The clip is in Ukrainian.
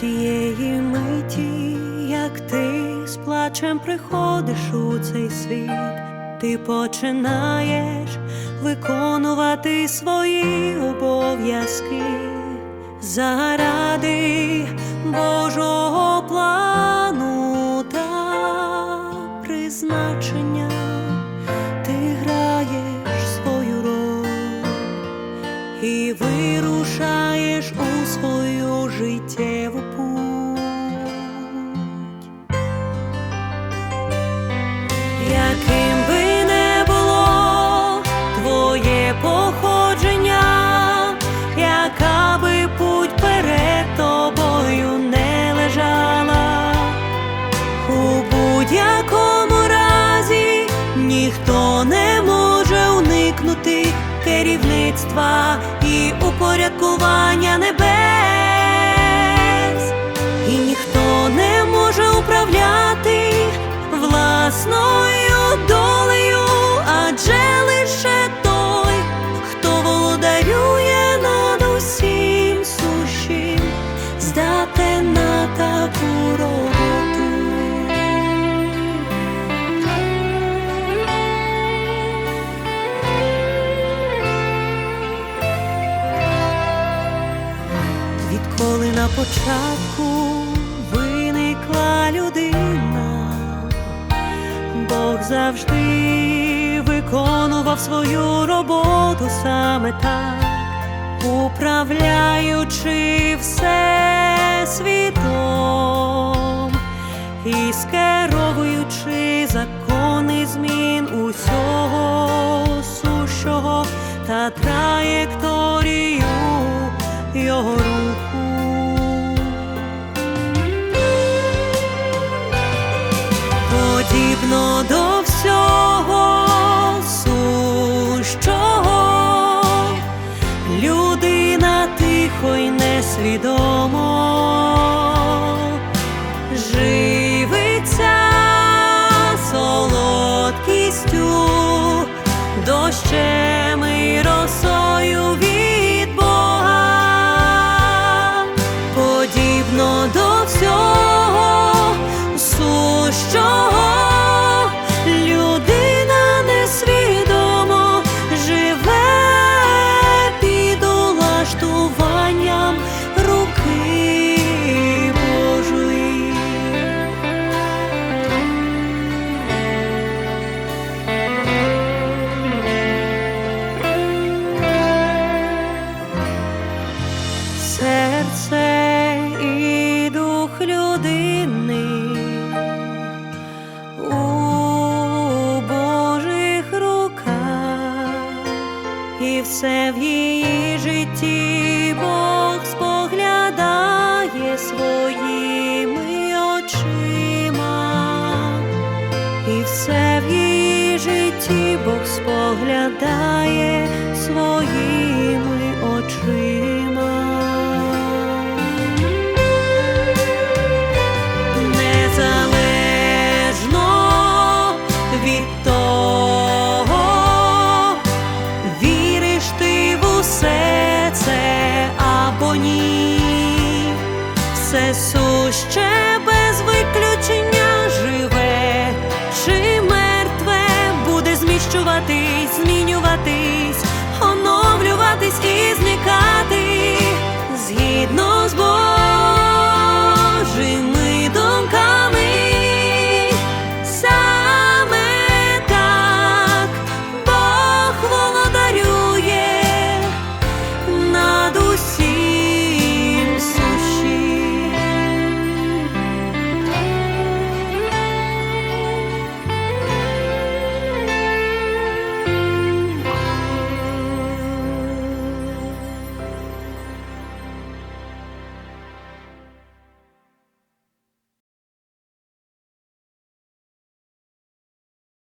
тієї миті, як ти з плачем приходиш у цей світ, ти починаєш виконувати свої обов'язки заради Божого ніхто не може уникнути керівництва і упорядкування небес, Відколи на початку виникла людина, Бог завжди виконував свою роботу саме так, управляючи все світом і скеровуючи закони змін усього сущого та траєкторію його людина тихо й несвідомо живиться солодкістю, дощем споглядає своїми очима. Незалежно від того, віриш ти в усе або ні, все суще буде змінюватись, оновлюватись і зникати. Згідно